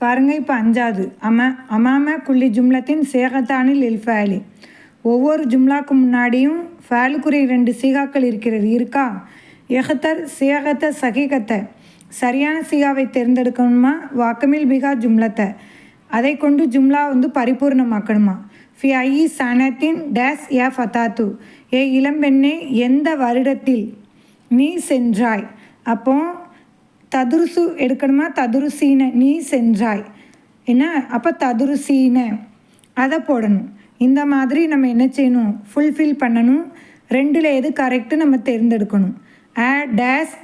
பாருங்க இப்போ அஞ்சாவது. அம அமாம குள்ளி ஜும்லத்தின் சேகத்தானில் இல் ஃபேலி. ஒவ்வொரு ஜும்லாக்கு முன்னாடியும் ஃபேலுக்குரிய ரெண்டு சீகாக்கள் இருக்கிறது. இருக்கா? எஹத்தர் சேகத்த சகிகத்தை. சரியான சீகாவை தேர்ந்தெடுக்கணுமா? வாக்கமில் பிகா ஜும்லத்தை. அதை கொண்டு ஜும்லா வந்து பரிபூர்ணமாக்கணுமா? ஃபி ஐ சனத்தின் டேஸ் ஏ ஃபதாத்து. ஏ இளம்பெண்ணே எந்த வருடத்தில் நீ சென்றாய்? அப்போ ததுருசு எடுக்கணுமா? ததுருசீன. நீ சென்றாய் என்ன? அப்போ ததுருசீன. அதை போடணும். இந்த மாதிரி நம்ம என்ன செய்யணும்? ஃபுல்ஃபில் பண்ணணும். ரெண்டில் எது கரெக்டு நம்ம தேர்ந்தெடுக்கணும். ஆ டேஸ்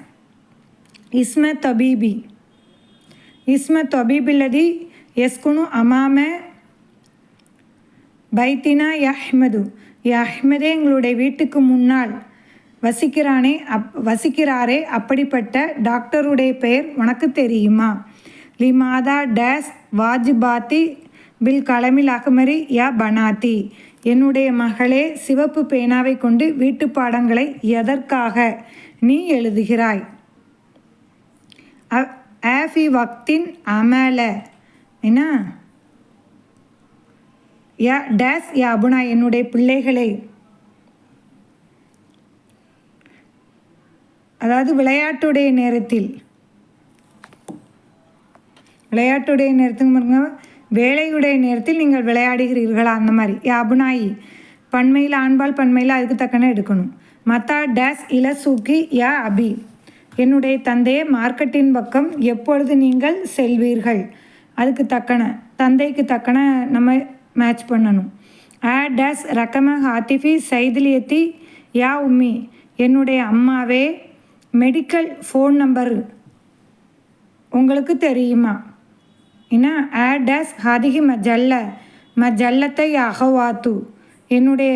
இஸ்ம தபீபி இஸ்ம தொபீபில்லதி எஸ்குனு அமாம பைத்தினா யஹ்மது யஹ்மதே எங்களுடைய வீட்டுக்கு முன்னால் வசிக்கிறானே அப் வசிக்கிறாரே அப்படிப்பட்ட டாக்டருடைய பெயர் உனக்கு தெரியுமா? லிமாதா டேஸ் வாஜிபாத்தி பில் கலமில் அகமரி யா பனாத்தி என்னுடைய மகளே சிவப்பு பேனாவை கொண்டு வீட்டு பாடங்களை எதற்காக நீ எழுதுகிறாய்? ஆஃபி வக்தின் அமல. என்ன? யா டேஸ் யா அபுனா என்னுடைய பிள்ளைகளை அதாவது விளையாட்டுடைய நேரத்தில். விளையாட்டுடைய நேரத்துக்கு பாருங்க வேலையுடைய நேரத்தில் நீங்கள் விளையாடுகிறீர்களா? அந்த மாதிரி. யாபுனாயி பண்மையில் ஆண்பால் பண்மையில் அதுக்கு தக்கன எடுக்கணும். மத்தா டேஸ் இல சூக்கி யா அபி. என்னுடைய தந்தையை மார்க்கெட்டின் பக்கம் எப்பொழுது நீங்கள் செல்வீர்கள்? அதுக்கு தக்கன தந்தைக்கு தக்கன நம்ம மேட்ச் பண்ணணும். ஆ டேஸ் ரக்கம ஹாத்திஃபி சைதிலியத்தி யா உம்மி. என்னுடைய அம்மாவே மெடிக்கல் ஃபோன் நம்பர் உங்களுக்கு தெரியுமா? என்ன ஆ டேஸ் ஹாதிகி மஜல்ல மஜல்லத்தை அகவாத்து. என்னுடைய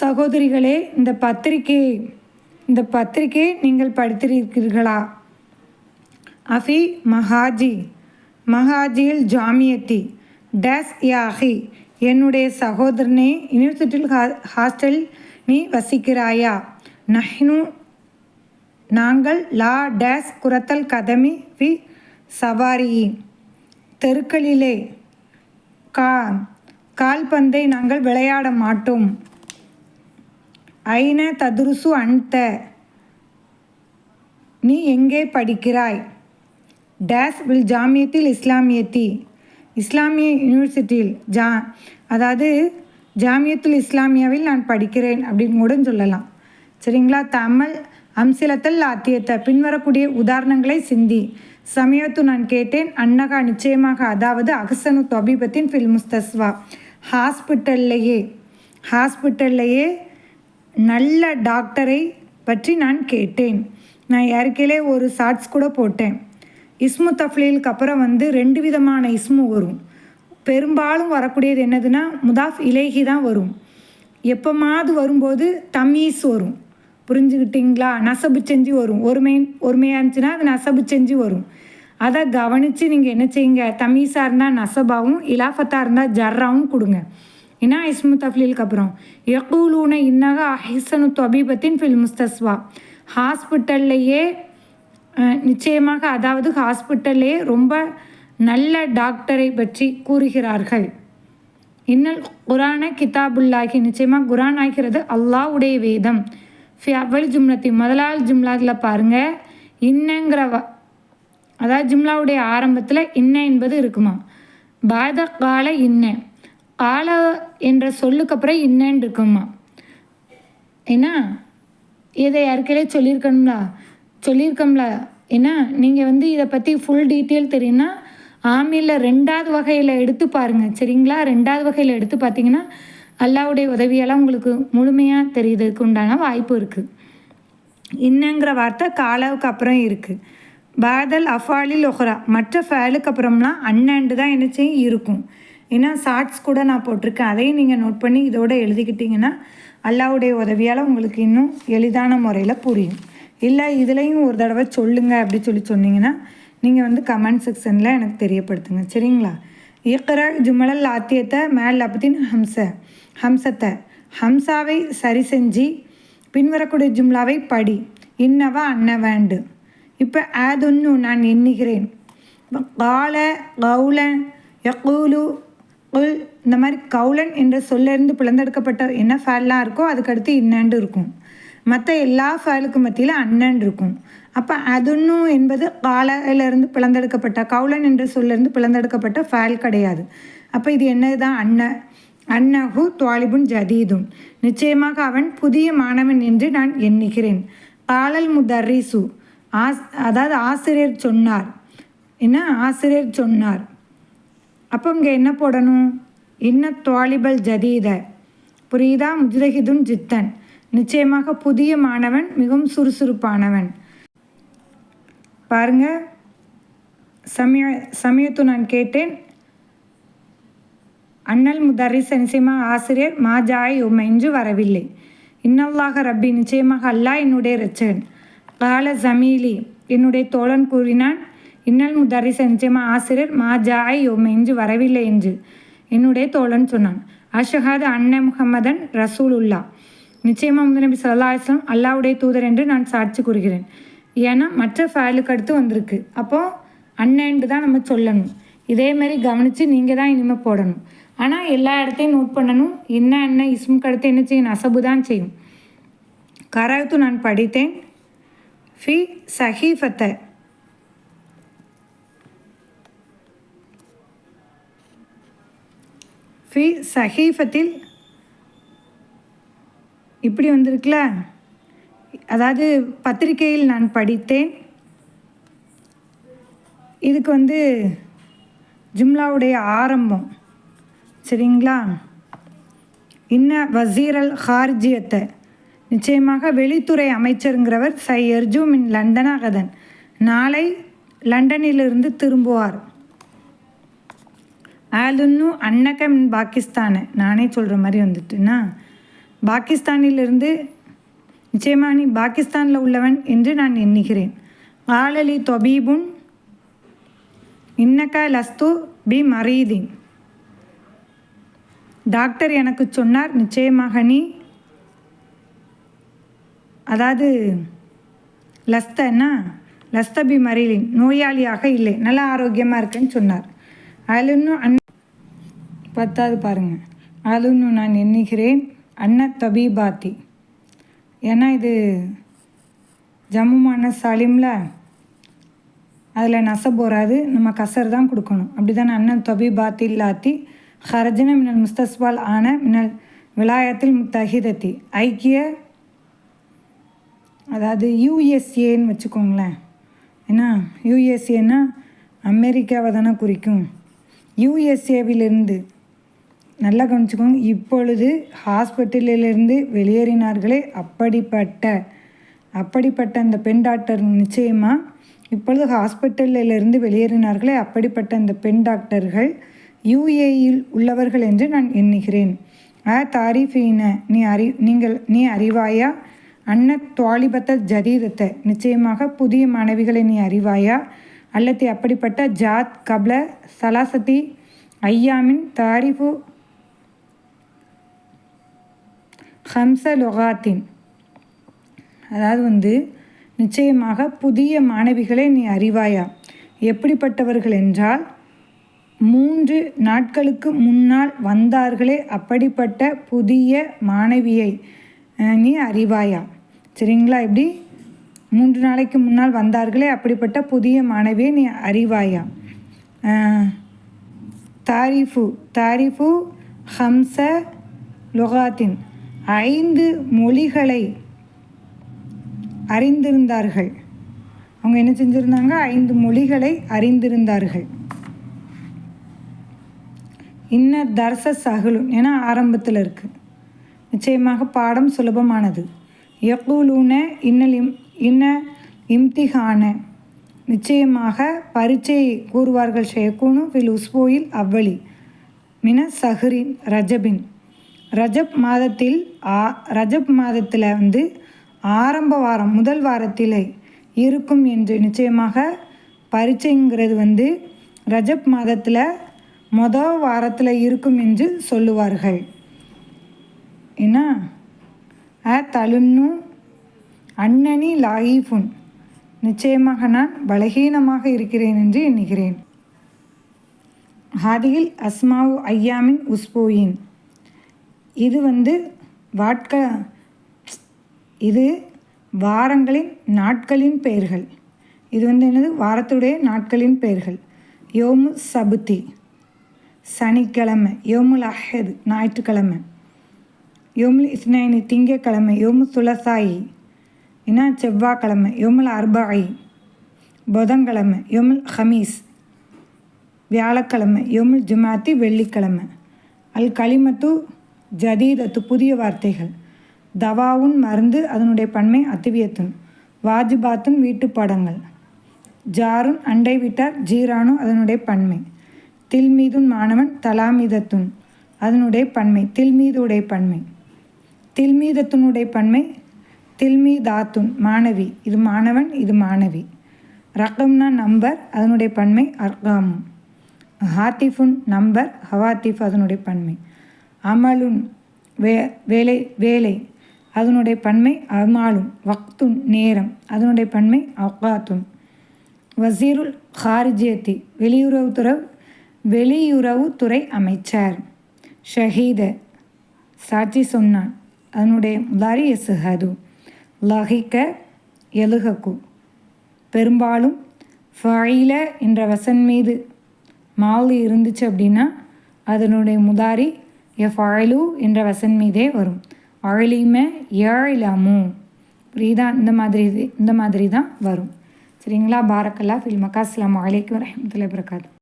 சகோதரிகளே இந்த பத்திரிகை இந்த பத்திரிகை நீங்கள் படித்திருக்கிறீர்களா? அஃபி மஹாஜி மஹாஜியில் ஜாமியத்தி டேஸ் யாஹி என்னுடைய சகோதரனே யூனிவர்சிட்டியில் ஹா ஹாஸ்டல் நீ வசிக்கிறாயா? நஹ்னு நாங்கள் லா டேஸ் குரத்தல் கதமி வி சவாரி. தெருக்களிலே கா கால்பந்தை நாங்கள் விளையாட மாட்டோம். ஐன ததுருசு அன்த நீ எங்கே படிக்கிறாய்? Days will ஜாமியத்தில் இஸ்லாமியத்தி. இஸ்லாமிய யூனிவர்சிட்டியில் ஜா அதாவது ஜாமியத்துல் இஸ்லாமியாவில் நான் படிக்கிறேன் அப்படின்னு கூட சொல்லலாம். சரிங்களா? தமிழ் அம்சிலத்தல் ஆத்தியத்தை பின்வரக்கூடிய உதாரணங்களை சிந்தி. சமயத்து நான் கேட்டேன் அன்னகா நிச்சயமாக அதாவது அகசனு தொபிபத்தின் ஃபில் முஸ்தஸ்வா ஹாஸ்பிட்டல்லையே ஹாஸ்பிட்டல்லையே நல்ல டாக்டரை பற்றி நான் கேட்டேன். நான் யாருக்கையிலே ஒரு ஷார்ட்ஸ் கூட போட்டேன். இஸ்மு தஃப்லீலுக்கு அப்புறம் வந்து ரெண்டு விதமான இஸ்மு வரும். பெரும்பாலும் வரக்கூடியது என்னதுன்னா முதாஃப் இலேஹி தான் வரும். எப்போமாவது வரும்போது தமீஸ் வரும். புரிஞ்சுக்கிட்டிங்களா நசபு செஞ்சு வரும். ஒருமை ஒருமையாக இருந்துச்சுன்னா அது நசபு செஞ்சு வரும். அதை கவனித்து நீங்கள் என்ன செய்யுங்க? தமீஸாக இருந்தால் நசபாவும் இலாஃபத்தாக இருந்தால் ஜர்ராவும் கொடுங்க. என்ன இஸ்மு தஃப்லீலுக்கு அப்புறம்? யகூலூன இன்னக அஹிசனு தொபீபத்தின் ஃபில் முஸ்தஸ்வா. ஹாஸ்பிட்டல்லையே நிச்சயமாக அதாவது ஹாஸ்பிட்டல்லையே ரொம்ப நல்ல டாக்டரை பற்றி கூறுகிறார்கள். இன்னல் குரான கிதாபுல்லாகி நிச்சயமாக குரான் ஆகிறது அல்லாவுடைய வேதம். ஃபி அவ்வளி ஜும்லத்தி முதலாவது ஜும்லாத்தில் பாருங்கள் இன்னங்கிற வ அதாவது ஜும்லாவுடைய ஆரம்பத்தில் இன்ன என்பது இருக்குமா? பாத கால இன்ன. கால என்ற சொல்லுக்கு அப்புறம் இன்னன்னு இருக்குமா? ஏன்னா இதை யாருக்கையிலே சொல்லியிருக்கணும்ல. சொல்லியிருக்கோம்ல. ஏன்னா நீங்கள் வந்து இதை பற்றி ஃபுல் டீட்டெயில் தெரியும்னா ஆமியில் ரெண்டாவது வகையில் எடுத்து பாருங்கள் சரிங்களா? ரெண்டாவது வகையில் எடுத்து பார்த்தீங்கன்னா அல்லாவுடைய உதவியெல்லாம் உங்களுக்கு முழுமையாக தெரியுறதுக்கு உண்டான வாய்ப்பு இருக்குது இன்னங்கிற வார்த்தை காலாவுக்கு அப்புறம் இருக்குது பாதல் அஃபாலில் ஒஹரா மற்ற ஃபேலுக்கு அப்புறம்லாம் அண்ணாண்டு தான் என்ன செய்யும் இருக்கும். ஏன்னா ஷார்ட்ஸ் கூட நான் போட்டிருக்கேன். அதையும் நீங்கள் நோட் பண்ணி இதோட எழுதிக்கிட்டிங்கன்னா அல்லாவுடைய உதவியால் உங்களுக்கு இன்னும் எளிதான முறையில் புரியும். இல்லை இதுலேயும் ஒரு தடவை சொல்லுங்கள் அப்படி சொல்லி சொன்னீங்கன்னா நீங்கள் வந்து கமெண்ட் செக்ஷனில் எனக்கு தெரியப்படுத்துங்க. சரிங்களா? இயக்கிற ஜுமலல் ஆத்தியத்தை மேல் அப்பத்தின் ஹம்ச. ஹம்சத்தை. ஹம்சாவை சரி செஞ்சு பின்வரக்கூடிய ஜும்லாவை படி. இன்னவா அன்னவேண்டு இப்போ ஆதொன்னு நான் எண்ணுகிறேன். கால கவுலன் யக்கூலு உல் இந்த மாதிரி கவுலன் என்ற சொல்லிருந்து பிளந்தெடுக்கப்பட்ட என்ன ஃபேல்லாம் இருக்கோ அதுக்கடுத்து இன்னண்டு இருக்கும். மற்ற எல்லா ஃபேலுக்கு மத்தியில் அண்ணன் இருக்கும். அப்போ அதுன்னு என்பது காலையிலேருந்து பிளந்தெடுக்கப்பட்ட கவுலன் என்ற சொல்லிருந்து பிளந்தெடுக்கப்பட்ட ஃபயல் கிடையாது. அப்போ இது என்னது தான் அன்ன அன்னஹு துவாலிபுன் ஜதீதும். நிச்சயமாக அவன் புதிய மாணவன் என்று நான் எண்ணுகிறேன். காலல் முதர்ரிசு. ஆஸ் அதாவது ஆசிரியர் சொன்னார். என்ன? ஆசிரியர் சொன்னார். அப்போ இங்கே என்ன போடணும்? இன்ன துவாலிபல் ஜதீத. புரியுதா? முஜ்தஹிதுன் ஜித்தன். நிச்சயமாக புதிய மாணவன் மிகவும் சுறுசுறுப்பானவன். பாருங்க. சமய சமயத்து நான் கேட்டேன். அண்ணல் முதரிச நிச்சயமாக ஆசிரியர் மாஜாய் உமைஞ்சு வரவில்லை. இன்னல்லாக ரப்பி நிச்சயமாக அல்லாஹ் என்னுடைய ரச்சன் கால ஜமீலி என்னுடைய தோழன் கூறினான் இன்னல் முதரிச நிச்சயமாக ஆசிரியர் மாஜாய் உமைஞ்சு வரவில்லை என்று. என்னுடைய தோழன் சொன்னான். அஷஹாத் அன்ன முகமதன் ரசூலுல்லா நிச்சயமாக முந்தநபி சல்லா அலிஸ்லாம் அல்லாவுடைய தூதர் என்று நான் சாட்சி கூறுகிறேன். ஏன்னா மற்ற ஃபைலுக்கு அடுத்து வந்திருக்கு. அப்போது அண்ணன்ட்டு தான் நம்ம சொல்லணும். இதே மாதிரி கவனித்து நீங்கள் தான் இனிமேல் போடணும். ஆனால் எல்லா இடத்தையும் நோட் பண்ணணும். என்ன என்ன இஸ்முக்கு அடுத்து என்ன செய்யும்? நசபு தான் செய்யும். கராத்து நான் படித்தேன். ஃபி சஹீஃபத்தை. ஃபி சஹீஃபத்தில் இப்படி வந்திருக்குல்ல அதாவது பத்திரிகையில் நான் படித்தேன். இதுக்கு வந்து ஜும்லாவுடைய ஆரம்பம். சரிங்களா? இன்ன வசீரல் ஹார்ஜியத்தை. நிச்சயமாக வெளித்துறை அமைச்சருங்கிறவர் சை எர்ஜு மின் லண்டனாகதன். நாளை லண்டனிலிருந்து திரும்புவார். ஆலுன்னு அன்னக மின் பாகிஸ்தானை. நானே சொல்கிற மாதிரி வந்துட்டுன்னா பாகிஸ்தானிலிருந்து நிச்சயமாக நீ பாகிஸ்தானில் உள்ளவன் என்று நான் எண்ணுகிறேன். ஆலலி தொபீபுன் இன்னக்கா லஸ்து பி மரீதின். டாக்டர் எனக்கு சொன்னார் நிச்சயமாக நீ அதாவது லஸ்தன்னா லஸ்த பி மரீலின் நோயாளியாக இல்லை நல்ல ஆரோக்கியமாக இருக்குன்னு சொன்னார். அலுன்னு அன் பத்தாவது பாருங்கள் அலுன்னு நான் எண்ணுகிறேன். அன்ன தபீபாத்தி. ஏன்னா இது ஜம்மு மன சாலிம்ல அதில் நச வராது நம்ம கசர் தான் கொடுக்கணும். அப்படி தானே அண்ணன் தொபி பாத்தி இல்லாத்தி ஹரஜன மினல் முஸ்தஸ்பால் ஆன மினல் விலாயத்தில் முத்தஹிதத்தி. ஐக்கிய அதாவது யூஎஸ்ஏன்னு வச்சுக்கோங்களேன். ஏன்னா யூஎஸ்ஏன்னா அமெரிக்காவை தானே குறிக்கும். யூஎஸ்ஏவிலிருந்து நல்லா கவனிச்சுக்கோங்க. இப்பொழுது ஹாஸ்பிட்டலிலிருந்து வெளியேறினார்களே அப்படிப்பட்ட அப்படிப்பட்ட அந்த பெண் டாக்டர் நிச்சயமாக இப்பொழுது ஹாஸ்பிட்டலிலிருந்து வெளியேறினார்களே அப்படிப்பட்ட அந்த பெண் டாக்டர்கள் யுஏயில் உள்ளவர்கள் என்று நான் எண்ணுகிறேன். அ தாரிஃபீன நீ அறி நீங்கள் நீ அறிவாயா? அன்ன துவாலிபத்த ஜதீதத்தை நிச்சயமாக புதிய மாணவிகளை நீ அறிவாயா? அல்லது அப்படிப்பட்ட ஜாத் கப்ல சலாசதி ஐயாமின் தாரிஃபு ஹம்ச லொகாத்தின். அதாவது வந்து நிச்சயமாக புதிய மாணவிகளை நீ அறிவாயா? எப்படிப்பட்டவர்கள் என்றால் மூன்று நாட்களுக்கு முன்னால் வந்தார்களே அப்படிப்பட்ட புதிய மாணவியை நீ அறிவாயா? சரிங்களா? இப்படி மூன்று நாளைக்கு முன்னால் வந்தார்களே அப்படிப்பட்ட புதிய மாணவியை நீ அறிவாயா? தாரிஃபு தாரிஃபு ஹம்ச லொகாத்தின். ஐந்து மொழிகளை அறிந்திருந்தார்கள். அவங்க என்ன செஞ்சுருந்தாங்க? ஐந்து மொழிகளை அறிந்திருந்தார்கள். இன்ன தர்ச சகலும் என ஆரம்பத்தில் இருக்குது நிச்சயமாக பாடம் சுலபமானது. யக்கூலூன இன்னல் இம் இன்ன இம்திஹான. நிச்சயமாக பரீட்சை கூறுவார்கள் ஷேக்கூனு ஃபில் உஸ்போயில் அவ்வளி மின சஹரின் ரஜபின். ரஜப் மாதத்தில் ஆ ரஜப் மாதத்தில் வந்து ஆரம்ப வாரம் முதல் வாரத்தில் இருக்கும் என்று நிச்சயமாக பரீட்சைங்கிறது வந்து ரஜப் மாதத்தில் மொதல் வாரத்தில் இருக்கும் என்று சொல்லுவார்கள். என்ன? அ தலுன்னு அன்னனி லாயிஃபுன். நிச்சயமாக நான் பலகீனமாக இருக்கிறேன் என்று எண்ணுகிறேன். ஹாதியில் அஸ்மாவு ஐயாமின் உஸ்போயின். இது வந்து வாட்க இது வாரங்களின் நாட்களின் பெயர்கள். இது வந்து என்னது? வாரத்துடைய நாட்களின் பெயர்கள். யோமு சபுத்தி சனிக்கிழமை யோமுல் அஹது ஞாயிற்றுக்கிழமை. யோமுல் இஸ்னாயினி திங்கக்கிழமை யோமு சுலசாயி என்ன செவ்வாய்க்கிழமை யோமுல் அர்பாயி. புதன்கிழமை யோமுல் ஹமீஸ். வியாழக்கிழமை யோமுல் ஜுமாத்தி வெள்ளிக்கிழமை. அல் களிமத்து ஜதீதத்து புதிய வார்த்தைகள். தவாவுன் மருந்து அதனுடைய பன்மை அத்திவியத்துன். வாஜிபாத்துன் வீட்டு படங்கள். ஜாருன் அண்டை விட்டார் ஜீரானு அதனுடைய பன்மை. தில்மீதுன் மாணவன் தலாமிதத்துன் அதனுடைய பன்மை தில்மீதுடைய பன்மை. தில்மீதத்துனுடைய பன்மை தில்மீதாத்துன் மாணவி இது மாணவன் இது மாணவி. ரகம்னா நம்பர் அதனுடைய பன்மை அர்காமும் ஹாத்திஃபுன் நம்பர் ஹவாத்திஃப் அதனுடைய பன்மை. அமலுன் வே வேலை வேலை. அதனுடைய பன்மை அமாலும் வக்துன் நேரம். அதனுடைய பன்மை அவ்காத்துன். வசீருல் ஹாரிஜியத்தி வெளியுறவுத்துறை வெளியுறவுத்துறை அமைச்சர். ஷஹீத சாட்சி சொன்னான். அதனுடைய முதாரி எசுஹது லஹிக்க எழுகக்கு. பெரும்பாலும் ஃபைல என்ற வசன் மீது மாவு இருந்துச்சு அப்படின்னா அதனுடைய முதாரி எஃப் ஆயிலு என்ற வசன் மீதே வரும். அழலிமே ஏழலாமு புரியுதா? இந்த மாதிரி இது இந்த மாதிரி தான் வரும். சரிங்களா? பாரக்கல்லா ஃபில் மக்காஸ்லாம் அஸ்லாம் வலைக்கம் வரமத்துல வரகாத்து